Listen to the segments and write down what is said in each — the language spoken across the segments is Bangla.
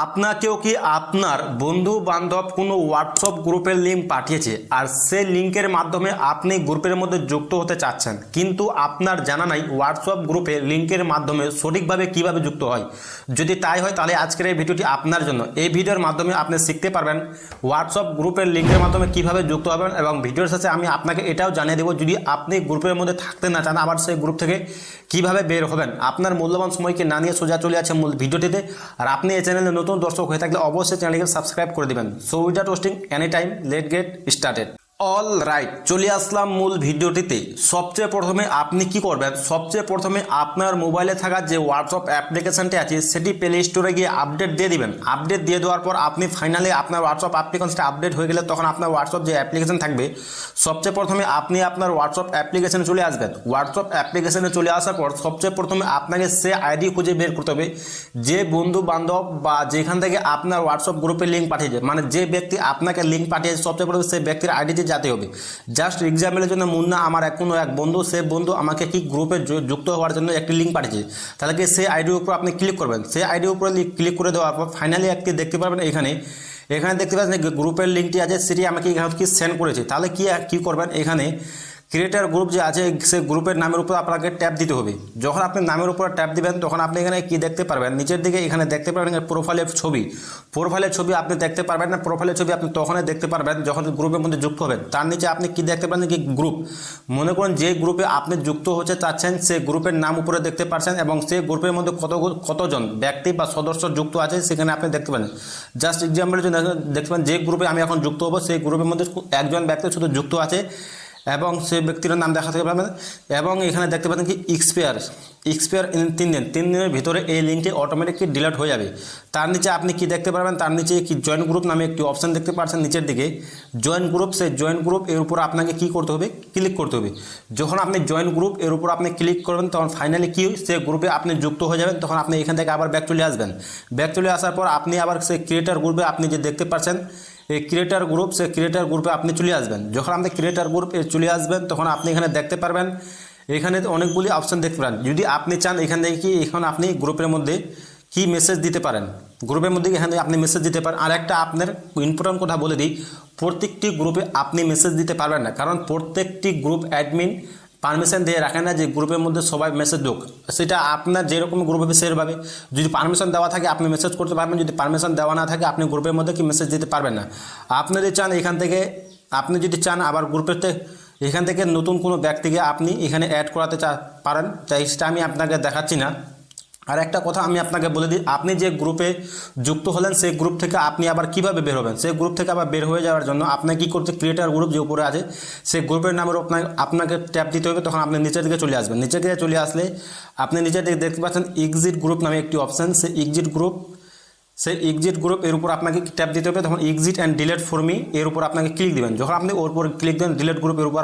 আপনাকেও কি আপনার বন্ধু বান্ধব কোনো হোয়াটসঅ্যাপ গ্রুপের লিঙ্ক পাঠিয়েছে? আর সেই লিঙ্কের মাধ্যমে আপনি গ্রুপের মধ্যে যুক্ত হতে চাচ্ছেন। কিন্তু আপনার জানা নাই হোয়াটসঅ্যাপ গ্রুপে লিঙ্কের মাধ্যমে সঠিকভাবে কীভাবে যুক্ত হয়। যদি তাই হয়, তাহলে আজকের এই ভিডিওটি আপনার জন্য। এই ভিডিওর মাধ্যমে আপনি শিখতে পারবেন হোয়াটসঅ্যাপ গ্রুপের লিঙ্কের মাধ্যমে কীভাবে যুক্ত হবেন এবং ভিডিওর শেষে আমি আপনাকে এটাও জানিয়ে দেবো, যদি আপনি গ্রুপের মধ্যে থাকতে না চান, আবার সেই গ্রুপ থেকে কীভাবে বের হবেন? আপনার মূল্যবান সময়কে না নিয়ে সোজা চলে আছে মূল ভিডিওটিতে। আর আপনি এই চ্যানেলে নতুন দর্শক হয়ে থাকলে অবশ্যই চ্যানেলকে সাবস্ক্রাইব করে দেবেন। So without wasting any time let get started all right চলে আসলাম মূল ভিডিওটিতে। সবচেয়ে প্রথমে আপনি কি করবেন? সবচেয়ে প্রথমে আপনার মোবাইলে থাকা যে হোয়াটসঅ্যাপ অ্যাপ্লিকেশনটি আছে, সেটি প্লে স্টোরে গিয়ে আপডেট দিয়ে দিবেন। আপডেট দিয়ে দেওয়ার পর আপনি ফাইনালি আপনার হোয়াটসঅ্যাপ অ্যাপ্লিকেশনটা আপডেট হয়ে গেলে তখন আপনার হোয়াটসঅ্যাপ যে অ্যাপ্লিকেশন থাকবে, সবচেয়ে প্রথমে আপনি আপনার হোয়াটসঅ্যাপ অ্যাপ্লিকেশনে চলে আসবেন। হোয়াটসঅ্যাপ অ্যাপ্লিকেশনে চলে আসার পর সবচেয়ে প্রথমে আপনাকে সে আইডি খুঁজে বের করতে হবে, যে বন্ধু বান্ধব বা যেখান থেকে আপনার হোয়াটসঅ্যাপ গ্রুপে লিঙ্ক পাঠিয়েছে। মানে যে ব্যক্তি আপনাকে লিঙ্ক পাঠিয়েছে, সবচেয়ে প্রথমে সেই ব্যক্তির আইডিতে যেতে হবে। জাস্ট এক্সাম্পলের জন্য মুন্না আমার কোনো এক বন্ধু, সে বন্ধু আমাকে কি গ্রুপে যুক্ত হওয়ার জন্য একটি লিঙ্ক পাঠিয়েছে। তাহলে কি সেই আইডির উপর আপনি ক্লিক করবেন? সেই আইডির উপরে ক্লিক করে দেওয়ার পর ফাইনালি একটি দেখতে পারবেন এখানে। এখানে দেখতে পাচ্ছেন গ্রুপের লিঙ্কটি আছে, সেটি আমাকে এখানে কি সেন্ড করেছে। তাহলে কি, কী করবেন? এখানে ক্রিয়েটার গ্রুপ যে আছে সেই গ্রুপের নামের উপর আপনাকে ট্যাপ দিতে হবে। যখন আপনি নামের উপর ট্যাপ দিবেন, তখন আপনি এখানে কি দেখতে পারবেন? নিচের দিকে এখানে দেখতে পারবেন প্রোফাইলের ছবি। প্রোফাইলের ছবি আপনি দেখতে পারবেন না প্রোফাইলের ছবি আপনি তখনই দেখতে পারবেন যখন গ্রুপের মধ্যে যুক্ত হবেন। তার নিচে আপনি কি দেখতে পারেন কি গ্রুপ মনে করুন যে গ্রুপে আপনি যুক্ত হচ্ছে চাচ্ছেন সেই গ্রুপের নাম উপরে দেখতে পারছেন এবং সেই গ্রুপের মধ্যে কত কতজন ব্যক্তি বা সদস্য যুক্ত আছে, সেখানে আপনি দেখতে পারেন জাস্ট এক্সাম্পলের জন্য দেখতে পারেন যে গ্রুপে আমি এখন যুক্ত হব, সেই গ্রুপের মধ্যে একজন ব্যক্তি শুধু যুক্ত আছে। এবং সেই ব্যক্তির নাম দেখা দেখাতে পারবেন এবং এখানে দেখতে পাচ্ছেন কি এক্সপায়ার এক্সপায়ার তিন দিন। তিন দিনের ভিতরে এই লিঙ্কটি অটোমেটিকলি ডিলিট হয়ে যাবে। তার নিচে আপনি কি দেখতে পারবেন? তার নিচে কি জয়েন গ্রুপ নামে একটি অপশান দেখতে পাচ্ছেন নিচের দিকে। জয়েন গ্রুপ সেই জয়েন গ্রুপ এর উপর আপনাকে কি করতে হবে? ক্লিক করতে হবে। যখন আপনি জয়েন গ্রুপ এর উপর আপনি ক্লিক করবেন, তখন ফাইনালি কি সেই গ্রুপে আপনি যুক্ত হয়ে যাবেন। তখন আপনি এখান থেকে আবার ব্যাক চলে আসবেন। ব্যাক চলে আসার পর আপনি আবার সেই ক্রিয়েটার গ্রুপে আপনি যে দেখতে পাচ্ছেন এই ক্রিয়েটার গ্রুপ সেই ক্রিয়েটার গ্রুপে আপনি চলে আসবেন। যখন আপনি ক্রিয়েটার গ্রুপে চলে আসবেন, তখন আপনি এখানে দেখতে পারবেন, এখানে অনেকগুলি অপশান দেখতে পারেন। যদি আপনি চান এখান থেকে কি, এখন আপনি গ্রুপের মধ্যে কি মেসেজ দিতে পারেন? গ্রুপের মধ্যে এখানে আপনি মেসেজ দিতে পারেন। আর একটা আপনার ইম্পর্টেন্ট কথা বলে দিই, প্রত্যেকটি গ্রুপে আপনি মেসেজ দিতে পারবেন না। কারণ প্রত্যেকটি গ্রুপ অ্যাডমিন পারমিশন দিয়ে রাখে না যে গ্রুপের মধ্যে সবাই মেসেজ দোক সেটা আপনার যেরকম গ্রুপ হবে সেরভাবে। যদি পারমিশন দেওয়া থাকে, আপনি মেসেজ করতে পারবেন। যদি পারমিশন দেওয়া না থাকে, আপনি গ্রুপের মধ্যে কি মেসেজ দিতে পারবেন না। আপনি যদি চান এখান থেকে, আপনি যদি চান আবার গ্রুপেতে এখান থেকে নতুন কোনো ব্যক্তিকে আপনি এখানে অ্যাড করাতে চা পারেন, তাই সেটা আমি আপনাকে দেখাচ্ছি না। আর একটা কথা আমি আপনাকে বলে দিই, আপনি যে গ্রুপে যুক্ত হলেন, সেই গ্রুপ থেকে আপনি আবার কীভাবে বের হবেন? সেই গ্রুপ থেকে আবার বের হয়ে যাওয়ার জন্য আপনাকে কী করতে ক্রিয়েটার গ্রুপ যে উপরে আছে, সেই গ্রুপের নামের আপনাকে আপনাকে ট্যাপ দিতে হবে, তখন আপনি নিচের দিকে চলে আসবেন। নিচের দিকে চলে আসলে আপনি নিচের দিকে দেখতে পাচ্ছেন এক্সিট গ্রুপ নামে একটি অপশান সেই এক্সিট গ্রুপ সেই এক্সিট গ্রুপ এর উপর আপনাকে ট্যাপ দিতে হবে, তখন exit and delete for me এর উপর আপনাকে ক্লিক দিবেন। যখন আপনি ওর উপর ক্লিক দেবেন ডিলেট গ্রুপ এর উপর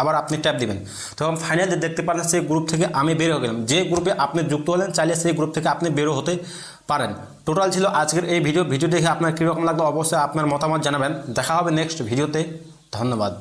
আবার আপনি ট্যাপ দিবেন। তখন ফাইনালি দেখতে পারেন সেই গ্রুপ থেকে আমি বের হয়ে গেলাম। যে গ্রুপে আপনি যুক্ত হলেন, চাইলে সেই গ্রুপ থেকে আপনি বেরো হতে পারেন। টোটাল ছিল আজকের এই ভিডিও ভিডিও দেখে আপনার কীরকম লাগল অবশ্যই আপনার মতামত জানাবেন। দেখা হবে নেক্সট ভিডিওতে ধন্যবাদ।